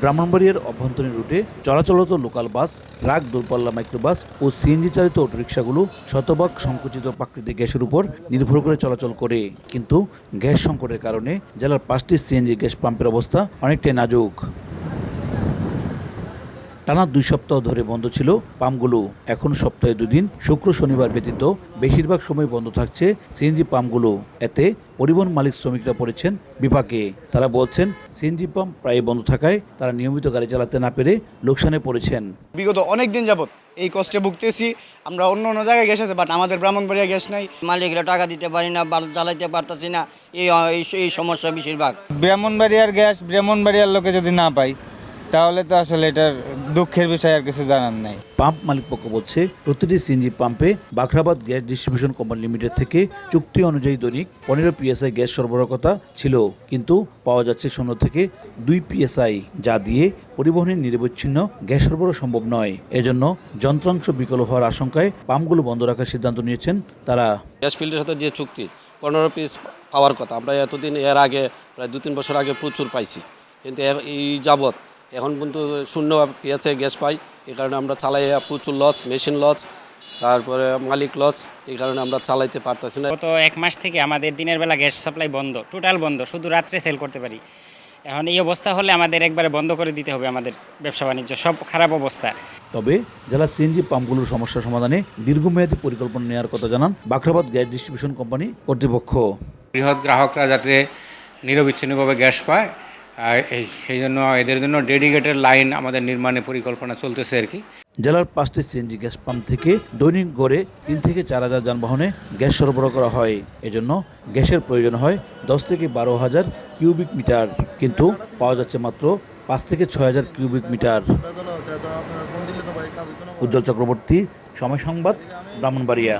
ব্রাহ্মণবাড়িয়ার অভ্যন্তরীণ রুটে চলাচলত লোকাল বাস ট্রাক দূরপাল্লা মাইক্রোবাস ও সিএনজি চালিত অটোরিকশাগুলো শতভাগ সংকুচিত প্রাকৃতিক গ্যাসের উপর নির্ভর করে চলাচল করে। কিন্তু গ্যাস সংকটের কারণে জেলার পাঁচটি সিএনজি গ্যাস পাম্পের অবস্থা অনেকটাই নাজুক। টানা দুই সপ্তাহ ধরে বন্ধ ছিল পাম্পগুলো এখন সপ্তাহে দুদিন শুক্র শনিবার ব্যতীত বেশিরভাগ সময় বন্ধ থাকছে সিএনজি পাম্পগুলো এতে পরিবহন মালিক শ্রমিকরা পড়েছেন বিপাকে। তারা বলছেন সিএনজি পাম্প প্রায় বন্ধ থাকায় তারা নিয়মিত গাড়ি চালাতে না পেরে লোকসানে পড়েছেন। বিগত অনেক দিন যাবত এই কষ্টে ভুগতেছি। আমরা অন্য অন্য জায়গায় গ্যাস আছে বাট আমাদের ব্রাহ্মণবাড়িয়া গ্যাস নাই। মালিকরা টাকা দিতে পারি না বা জ্বালাইতে পারতাছি না। এই এই- এই সমস্যা বেশিরভাগ। ব্রাহ্মণবাড়িয়ার গ্যাস ব্রাহ্মণবাড়িয়ার লোকে যদি না পাই তাহলে তো আসলে এটার দুঃখের বিষয় আর কিছু জানার নাই। পাম্প মালিক পক্ষ বলছে প্রতিটি সিএনজি পাম্পে Bakhrabad gas distribution company limited থেকে চুক্তি অনুযায়ী দৈনিক পনেরো পিএসআই গ্যাস সরবরাহ কথা ছিল কিন্তু পাওয়া যাচ্ছে শূন্য থেকে দুই পিএসআই যা দিয়ে পরিবহনের নিরবচ্ছিন্ন গ্যাস সরবরাহ সম্ভব নয়। এজন্য যন্ত্রাংশ বিকল হওয়ার আশঙ্কায় পাম্পগুলো বন্ধ রাখার সিদ্ধান্ত নিয়েছেন তারা। গ্যাস ফিল্ডের সাথে যে চুক্তি পনেরো পিস পাওয়ার কথা আমরা এতদিন এর আগে প্রায় দু তিন বছর আগে প্রচুর পাইছি। কিন্তু এই যাবৎ এখন পর্যন্ত শূন্য পেঁয়াজে গ্যাস পাই। এই কারণে আমরা চালাই প্রচুর লস মেশিন লস তারপরে মালিক লস এই কারণে আমরা চালাইতে পারতেছি না। গত এক মাস থেকে আমাদের দিনের বেলা গ্যাস সাপ্লাই বন্ধ টোটাল বন্ধ শুধু রাত্রে সেল করতে পারি। এখন এই অবস্থা হলে আমাদের একবারে বন্ধ করে দিতে হবে আমাদের ব্যবসা বাণিজ্য সব খারাপ অবস্থা। তবে জেলা সিএনজি পাম্পগুলোর সমস্যা সমাধানে দীর্ঘমেয়াদী পরিকল্পনা নেওয়ার কথা জানান বাখরাবাদ গ্যাস ডিস্ট্রিবিউশন কোম্পানি কর্তৃপক্ষ। বৃহৎ গ্রাহকরা যাতে নিরবিচ্ছিন্নভাবে গ্যাস পায় সেই জন্য এদের জন্য ডেডিকেটেড লাইন আমাদের নির্মাণে পরিকল্পনা চলতেছে আর কি। জেলার পাঁচটি সিএনজি গ্যাস পাম্প থেকে দৈনিক গড়ে তিন থেকে চার হাজার যানবাহনে গ্যাস সরবরাহ করা হয়। এজন্য গ্যাসের প্রয়োজন হয় দশ থেকে বারো হাজার কিউবিক মিটার, কিন্তু পাওয়া যাচ্ছে মাত্র পাঁচ থেকে ছয় হাজার কিউবিক মিটার। উজ্জ্বল চক্রবর্তী, সময় সংবাদ, ব্রাহ্মণবাড়িয়া।